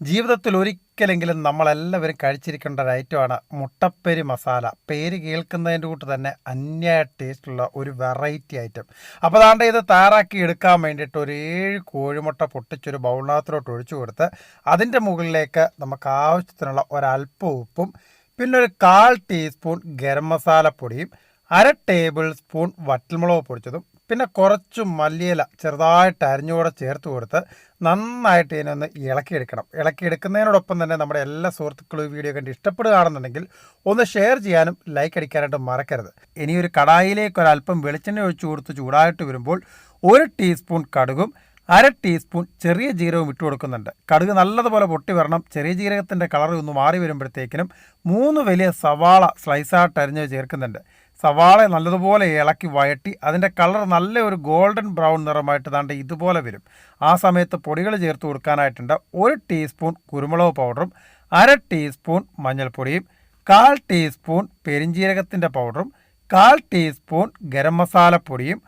ജീവിതത്തിൽ ഒരിക്കലെങ്കിലും നമ്മളെല്ലാവരും കഴിച്ചിരിക്കേണ്ട ഒരു ഐറ്റമാണ് മുട്ടപ്പേരി മസാല. പേര് കേൾക്കുന്നതിന്റെ കൂട്ട് തന്നെ അന്യായ ടേസ്റ്റുള്ള ഒരു വെറൈറ്റി ഐറ്റം. അപ്പോൾ അതാണ്ട് ഇത് തയ്യാറാക്കി എടുക്കാൻ വേണ്ടിയിട്ട് ഒരു ഏഴ് കോഴിമുട്ട പൊട്ടിച്ചൊരു ബൗളിനകത്തിലോട്ട് ഒഴിച്ചു കൊടുത്ത് അതിന്റെ മുകളിലേക്ക് നമുക്ക് ആവശ്യത്തിനുള്ള ഒരല്പം ഉപ്പും പിന്നെ ഒരു കാൽ ടീസ്പൂൺ ഗരം മസാലപ്പൊടിയും അര ടേബിൾ സ്പൂൺ വറ്റൽമുളക് പൊടിച്ചതും പിന്നെ കുറച്ച് മല്ലിയില ചെറുതായിട്ട് അരിഞ്ഞുകൂടെ ചേർത്ത് കൊടുത്ത് നന്നായിട്ട് ഇതിനൊന്ന് ഇളക്കിയെടുക്കണം. ഇളക്കിയെടുക്കുന്നതിനോടൊപ്പം തന്നെ നമ്മുടെ എല്ലാ സുഹൃത്തുക്കളും ഈ വീഡിയോ കണ്ട് ഇഷ്ടപ്പെടുകയാണെന്നുണ്ടെങ്കിൽ ഒന്ന് ഷെയർ ചെയ്യാനും ലൈക്ക് അടിക്കാനായിട്ട് മറക്കരുത്. ഇനി ഒരു കടായിലേക്ക് ഒരല്പം വെളിച്ചെണ്ണ ഒഴിച്ചു കൊടുത്ത് ചൂടായിട്ട് വരുമ്പോൾ ഒരു ടീസ്പൂൺ കടുകും അര ടീസ്പൂൺ ചെറിയ ജീരകവും ഇട്ട് കൊടുക്കുന്നുണ്ട്. കടുക് നല്ലതുപോലെ പൊട്ടി വരണം. ചെറിയ ജീരകത്തിന്റെ കളർ ഒന്ന് മാറി വരുമ്പോഴത്തേക്കിനും മൂന്ന് വലിയ സവാള സ്ലൈസായിട്ട് അരിഞ്ഞ് ചേർക്കുന്നുണ്ട്. സവാള നല്ലതുപോലെ ഇളക്കി വഴറ്റി അതിന്റെ കളർ നല്ല ഒരു ഗോൾഡൻ ബ്രൗൺ നിറമായിട്ട് താണ്ട് ഇതുപോലെ വരും. ആ സമയത്ത് പൊടികൾ ചേർത്ത് കൊടുക്കാനായിട്ടുണ്ട് ഒരു ടീസ്പൂൺ കുരുമുളക് പൗഡറും അര ടീസ്പൂൺ മഞ്ഞൾപ്പൊടിയും കാൽ ടീസ്പൂൺ പെരിഞ്ജീരകത്തിന്റെ പൗഡറും കാൽ ടീസ്പൂൺ ഗരം മസാലപ്പൊടിയും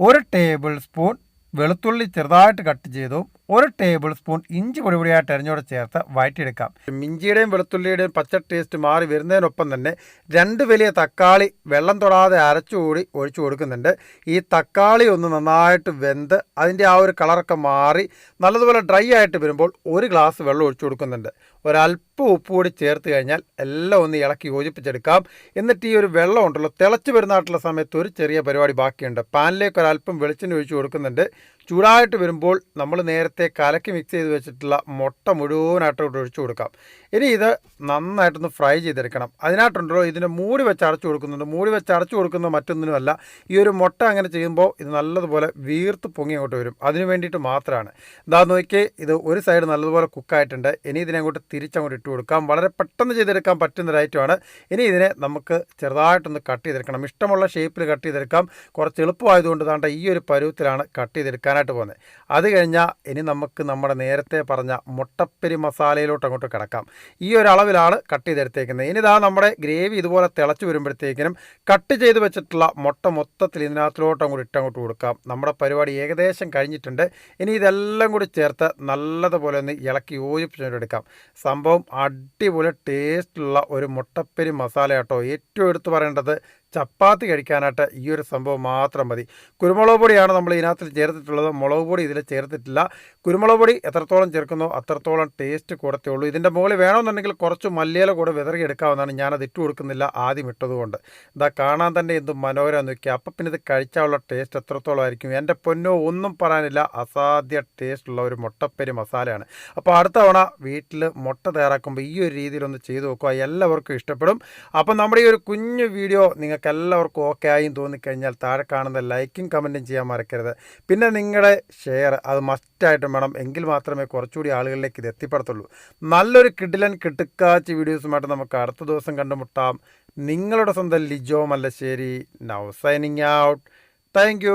ഒരു ടേബിൾ സ്പൂൺ വെളുത്തുള്ളി ചെറുതായിട്ട് കട്ട് ചെയ്തു ഒരു ടേബിൾ സ്പൂൺ ഇഞ്ചി പൊടി പൊടിയായിട്ട് അരിഞ്ഞോടെ ചേർത്ത് വഴറ്റിയെടുക്കാം ഇഞ്ചിയുടെയും വെളുത്തുള്ളിയുടെയും പച്ച ടേസ്റ്റ് മാറി വരുന്നതിനൊപ്പം തന്നെ രണ്ട് വലിയ തക്കാളി വെള്ളം തൊടാതെ അരച്ചുകൂടി ഒഴിച്ചു കൊടുക്കുന്നുണ്ട്. ഈ തക്കാളി ഒന്ന് നന്നായിട്ട് വെന്ത് അതിന്റെ ആ ഒരു കളറൊക്കെ മാറി നല്ലതുപോലെ ഡ്രൈ ആയിട്ട് വരുമ്പോൾ ഒരു ഗ്ലാസ് വെള്ളം ഒഴിച്ചു കൊടുക്കുന്നുണ്ട്. ഒരല്പം ഉപ്പ് കൂടി ചേർത്ത് കഴിഞ്ഞാൽ എല്ലാം ഒന്ന് ഇളക്കി യോജിപ്പിച്ചെടുക്കാം. എന്നിട്ട് ഈ ഒരു വെള്ളം ഉണ്ടല്ലോ തിളച്ച് വരുന്നതായിട്ടുള്ള സമയത്ത് ഒരു ചെറിയ പരിപാടി ബാക്കിയുണ്ട്. പാനിലേക്ക് ഒരല്പം വെളിച്ചെണ്ണ ഒഴിച്ചു കൊടുക്കുന്നുണ്ട്. ചൂടായിട്ട് വരുമ്പോൾ നമ്മൾ നേരത്തെ കലക്കി മിക്സ് ചെയ്ത് വെച്ചിട്ടുള്ള മുട്ട മുഴുവനായിട്ട് ഒഴിച്ചു കൊടുക്കാം. ഇനി ഇത് നന്നായിട്ടൊന്ന് ഫ്രൈ ചെയ്തെടുക്കണം. അതിനായിട്ടുണ്ടല്ലോ ഇതിന് മൂടി വെച്ച് അടച്ചു കൊടുക്കുന്നുണ്ട് മൂടി വെച്ച് അടച്ചു കൊടുക്കുന്നത് മറ്റൊന്നിനുമല്ല. ഈ ഒരു മുട്ട അങ്ങനെ ചെയ്യുമ്പോൾ ഇത് നല്ലതുപോലെ വീർത്ത് പൊങ്ങി അങ്ങോട്ട് വരും. അതിന് വേണ്ടിയിട്ട് മാത്രമാണ്. ഇതാ നോക്കി ഇത് ഒരു സൈഡ് നല്ലതുപോലെ കുക്കായിട്ടുണ്ട് ഇനി ഇതിനെ അങ്ങോട്ട് തിരിച്ചങ്ങോട്ട് ഇട്ട് കൊടുക്കാം. വളരെ പെട്ടെന്ന് ചെയ്തെടുക്കാൻ പറ്റുന്ന ഐറ്റമാണ് ഇനി ഇതിനെ നമുക്ക് ചെറുതായിട്ടൊന്ന് കട്ട് ചെയ്തെടുക്കണം. ഇഷ്ടമുള്ള ഷേപ്പിൽ കട്ട് ചെയ്തെടുക്കാം. കുറച്ച് എളുപ്പമായതുകൊണ്ട് താണ്ട ഈ ഒരു പരുവത്തിലാണ് കട്ട് ചെയ്തെടുക്കാനായിട്ട് പോകുന്നത് അത് കഴിഞ്ഞാൽ ഇനി നമുക്ക് നമ്മുടെ നേരത്തെ പറഞ്ഞ മുട്ടപ്പെരി മസാലയിലോട്ട് അങ്ങോട്ട് കിടക്കാം. ഈ ഒരു അളവിലാണ് കട്ട് ചെയ്തെടുത്തേക്കുന്നത്. ഇനി ഇതാ നമ്മുടെ ഗ്രേവി ഇതുപോലെ തിളച്ച് വരുമ്പോഴത്തേക്കിനും കട്ട് ചെയ്ത് വെച്ചിട്ടുള്ള മുട്ട മൊത്തത്തിൽ ഇതിനകത്തിലോട്ട് അങ്ങോട്ട് ഇട്ടങ്ങോട്ട് കൊടുക്കാം. നമ്മുടെ പരിപാടി ഏകദേശം കഴിഞ്ഞിട്ടുണ്ട്. ഇനി ഇതെല്ലാം കൂടി ചേർത്ത് നല്ലതുപോലെ ഒന്ന് ഇളക്കി യോജിപ്പിച്ചെടുക്കാം. സംഭവം അടിപൊളി ടേസ്റ്റുള്ള ഒരു മുട്ടപ്പെരി മസാല കേട്ടോ ഏറ്റവും എടുത്തു പറയേണ്ടത് ചപ്പാത്തി കഴിക്കാനായിട്ട് ഈ ഒരു സംഭവം മാത്രം മതി. കുരുമുളക് പൊടിയാണ് നമ്മൾ ഇതിനകത്ത് ചേർത്തിട്ടുള്ളത്. മുളക് പൊടി ഇതിൽ ചേർത്തിട്ടില്ല. കുരുമുളക് പൊടി എത്രത്തോളം ചേർക്കുന്നോ അത്രത്തോളം ടേസ്റ്റ് കൂടത്തേ ഉള്ളൂ. ഇതിന്റെ മുകളിൽ വേണമെന്നുണ്ടെങ്കിൽ കുറച്ച് മല്ലിയില കൂടെ വിതറി എടുക്കാവുന്നതാണ്. ഞാനത് ഇട്ട് കൊടുക്കുന്നില്ല. ആദ്യം ഇട്ടതുകൊണ്ട് ഇതാ കാണാൻ തന്നെ എന്ത് മനോഹരം നോക്കിയാൽ അപ്പം പിന്നെ ഇത് കഴിച്ചാലുള്ള ടേസ്റ്റ് എത്രത്തോളം ആയിരിക്കും? എന്റെ പൊന്നോ ഒന്നും പറയാനില്ല. അസാധ്യ ടേസ്റ്റുള്ള ഒരു മുട്ടപ്പരി മസാലയാണ്. അപ്പോൾ അടുത്ത തവണ വീട്ടിൽ മുട്ട തയ്യാറാക്കുമ്പോൾ ഈ ഒരു രീതിയിലൊന്ന് ചെയ്തു നോക്കുക. എല്ലാവർക്കും ഇഷ്ടപ്പെടും. അപ്പം നമ്മുടെ ഈ ഒരു കുഞ്ഞു വീഡിയോ എല്ലാവർക്കും ഓക്കെ ആയും തോന്നിക്കഴിഞ്ഞാൽ താഴെ കാണുന്ന ലൈക്കും കമന്റും ചെയ്യാൻ മറക്കരുത്. പിന്നെ നിങ്ങളുടെ ഷെയർ അത് മസ്റ്റായിട്ടും വേണം. എങ്കിൽ മാത്രമേ കുറച്ചുകൂടി ആളുകളിലേക്ക് ഇത് എത്തിപ്പെടത്തുള്ളൂ. നല്ലൊരു കിഡിലൻ കിട്ടുക്കാച്ച് വീഡിയോസുമായിട്ട് നമുക്ക് അടുത്ത ദിവസം കണ്ടുമുട്ടാം. നിങ്ങളുടെ സ്വന്തം Lijo Mallassery. Now signing out thank